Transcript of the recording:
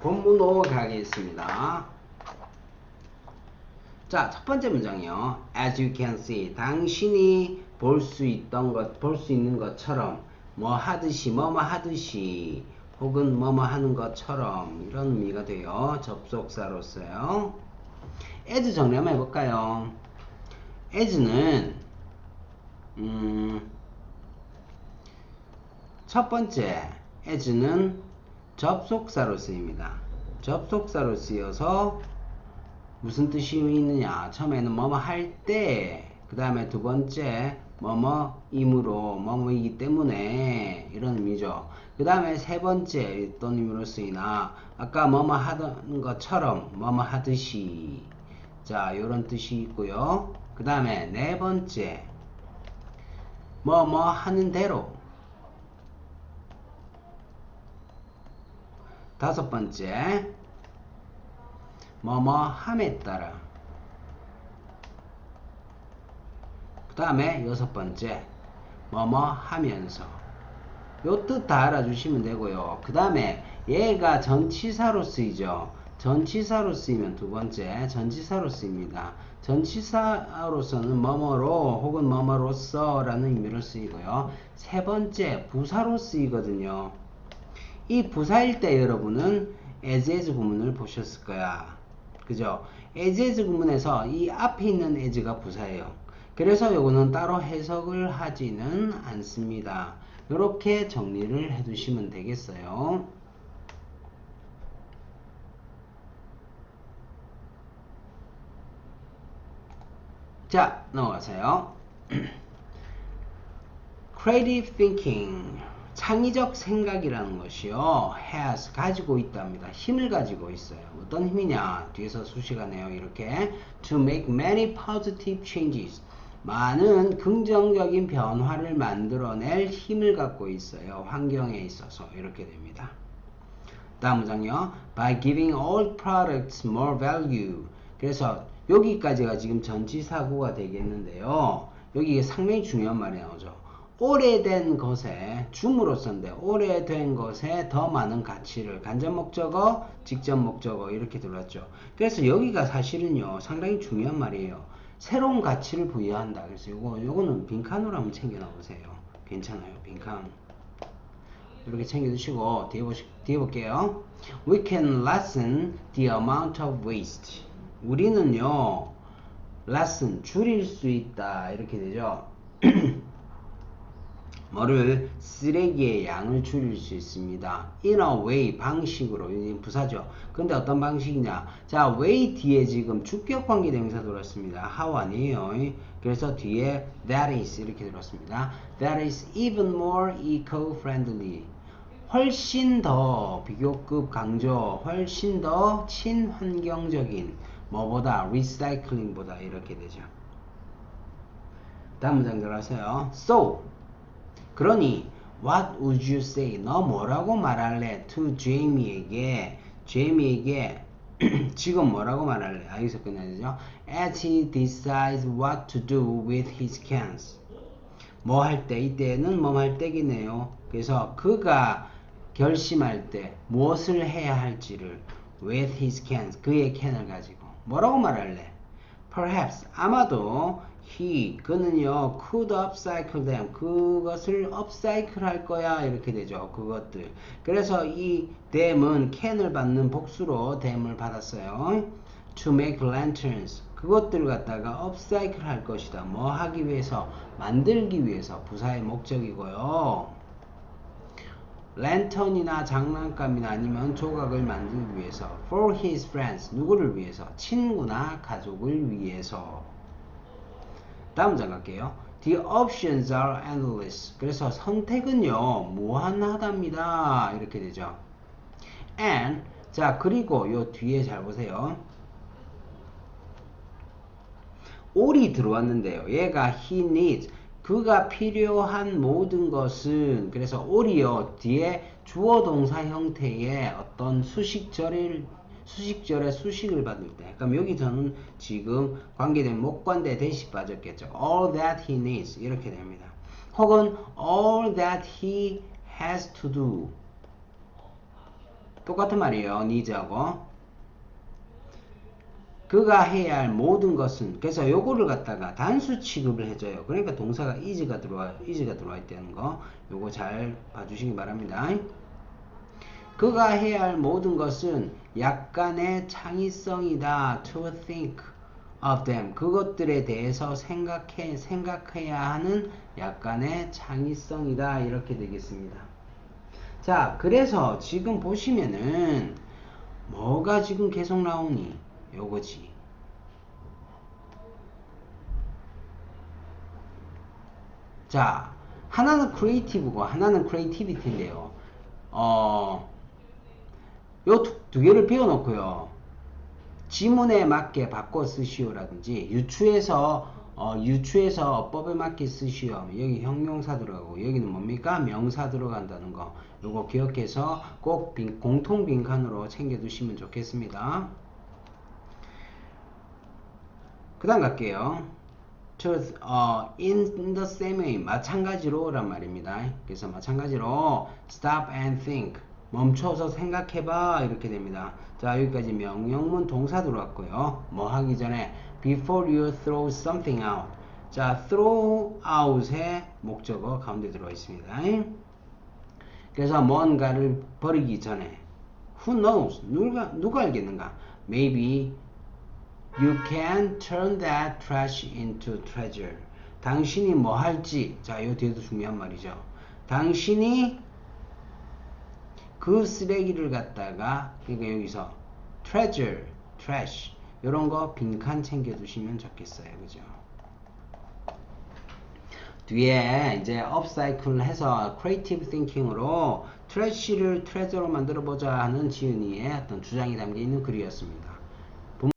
본문으로 가겠습니다. 자, 첫 번째 문장이요. As you can see, 당신이 볼 수 있던 것, 볼 수 있는 것처럼 뭐 하듯이, 뭐뭐 하듯이, 혹은 뭐뭐 하는 것처럼 이런 의미가 돼요. 접속사로서요. as 정리 한번 해볼까요? as는 음, 첫 번째 as는 접속사로 쓰입니다. 접속사로 쓰여서 무슨 뜻이 있느냐? 처음에는 뭐뭐 할 때, 그 다음에 두 번째 뭐뭐이므로 뭐뭐이기 때문에 이런 의미죠. 그 다음에 세 번째 어떤 의미로 쓰이나 아까 뭐뭐 하던 것처럼 뭐뭐 하듯이 자 이런 뜻이 있고요. 그 다음에 네 번째 뭐뭐 하는 대로 다섯 번째 뭐뭐 함에 따라. 그 다음에 여섯 번째 뭐뭐 하면서. 요 뜻 다 알아주시면 되고요. 그 다음에 얘가 전치사로 쓰이죠. 전치사로 쓰이면 두 번째 전치사로 쓰입니다. 전치사로서는 뭐뭐로 혹은 뭐뭐로서 라는 의미로 쓰이고요. 세 번째 부사로 쓰이거든요 이 부사일 때 여러분은 as as 구문을 보셨을 거야. 그죠? as as 구문에서 이 앞에 있는 as가 부사예요. 그래서 요거는 따로 해석을 하지는 않습니다. 이렇게 정리를 해 두시면 되겠어요. 자, 넘어가세요. creative thinking. 창의적 생각이라는 것이요, has, 가지고 있답니다. 힘을 가지고 있어요. 어떤 힘이냐? 뒤에서 수식하네요. 이렇게. to make many positive changes. 많은 긍정적인 변화를 만들어낼 힘을 갖고 있어요. 환경에 있어서. 이렇게 됩니다. 다음 문장요. by giving all products more value. 그래서 여기까지가 지금 전치사구가 되겠는데요. 여기 상당히 중요한 말이 나오죠. 오래된 것에 줌으로써인데 오래된 것에 더 많은 가치를 간접 목적어, 직접 목적어 이렇게 들었죠. 그래서 여기가 사실은요 상당히 중요한 말이에요. 새로운 가치를 부여한다. 그래서 요거 요거는 빈칸으로 한번 챙겨 넣으세요. 괜찮아요. 빈칸. 이렇게 챙겨주시고 뒤에, 보시, 뒤에 볼게요. We can lessen the amount of waste. 우리는요 lessen 줄일 수 있다 이렇게 되죠. 뭐를 쓰레기의 양을 줄일 수 있습니다. in a way 방식으로 부사죠. 근데 어떤 방식이냐? 자, way 뒤에 지금 주격 관계 대명사 들었습니다. how 아니에요. 그래서 뒤에 that is 이렇게 들었습니다. that is even more eco-friendly. 훨씬 더 비교급 강조, 훨씬 더 친환경적인 뭐보다 리사이클링보다 이렇게 되죠. 다음 문장 들어가세요. So 그러니 What would you say? 너 뭐라고 말할래? To Jamie에게 Jamie에게 지금 뭐라고 말할래? 아, 여기서 끝내야 되죠. As he decides what to do with his cans. 뭐 할 때, 이때는 뭐 할 때기네요. 그래서 그가 결심할 때 무엇을 해야 할지를 with his cans, 그의 캔을 가지고 뭐라고 말할래? Perhaps, 아마도 he 그는요 could upcycle them. 그것을 upcycle 할 거야. 이렇게 되죠. 그것들. 그래서 이 them은 can을 받는 복수로 them을 받았어요. To make lanterns. 그것들을 갖다가 upcycle 할 것이다. 뭐 하기 위해서? 만들기 위해서. 부사의 목적이고요 랜턴이나 장난감이나 아니면 조각을 만들기 위해서 for his friends 누구를 위해서 친구나 가족을 위해서 다음 장 갈게요. The options are endless. 그래서 선택은요, 무한하답니다. 이렇게 되죠. And, 자, 그리고 요 뒤에 잘 보세요. all이 들어왔는데요. 얘가 he needs. 그가 필요한 모든 것은, 그래서 all이요, 뒤에 주어 동사 형태의 어떤 수식절을 수식절에 수식을 받을 때 그럼 여기서는 지금 관계된 목관대 대시 빠졌겠죠. All that he needs 이렇게 됩니다. 혹은 all that he has to do 똑같은 말이에요. needs하고. 그가 해야 할 모든 것은 그래서 요거를 갖다가 단수 취급을 해줘요. 그러니까 동사가 is가 들어와 is가 들어와 있다는 거 요거 잘 봐주시기 바랍니다. 그가 해야 할 모든 것은 약간의 창의성이다. To think of them. 그것들에 대해서 생각해 생각해야 하는 약간의 창의성이다. 이렇게 되겠습니다. 자, 그래서 지금 보시면은 뭐가 지금 계속 나오니? 요거지. 자, 하나는 크리에이티브고 하나는 크리에이티비티인데요. 어, 요 두 개를 배워놓고요. 지문에 맞게 바꿔 쓰시오 라든지 유추해서 어, 유추해서 어법에 맞게 쓰시오 여기 형용사 들어가고 여기는 뭡니까 명사 들어간다는 거 요거 기억해서 꼭 빈- 공통 빈칸으로 챙겨 두시면 좋겠습니다 그 다음 갈게요. To, 어, in the same way 마찬가지로 란 말입니다. 그래서 마찬가지로 stop and think 멈춰서 생각해봐 이렇게 됩니다. 자 여기까지 명령문 동사 들어왔고요. 뭐 하기 전에 before you throw something out. 자 throw out의 목적어 가운데 들어와 있습니다. 그래서 뭔가를 버리기 전에 who knows 누가 누가 알겠는가? Maybe You can turn that trash into treasure. 당신이 뭐 할지, 자, 요 뒤에도 중요한 말이죠. 당신이 그 쓰레기를 갖다가, 그러니까 여기서 treasure, trash, 요런 거 빈칸 챙겨 두시면 좋겠어요. 그죠? 뒤에 이제 업사이클 해서 크리에이티브 띵킹으로 트래쉬를 트레저로 만들어 보자 하는 지은이의 어떤 주장이 담겨 있는 글이었습니다.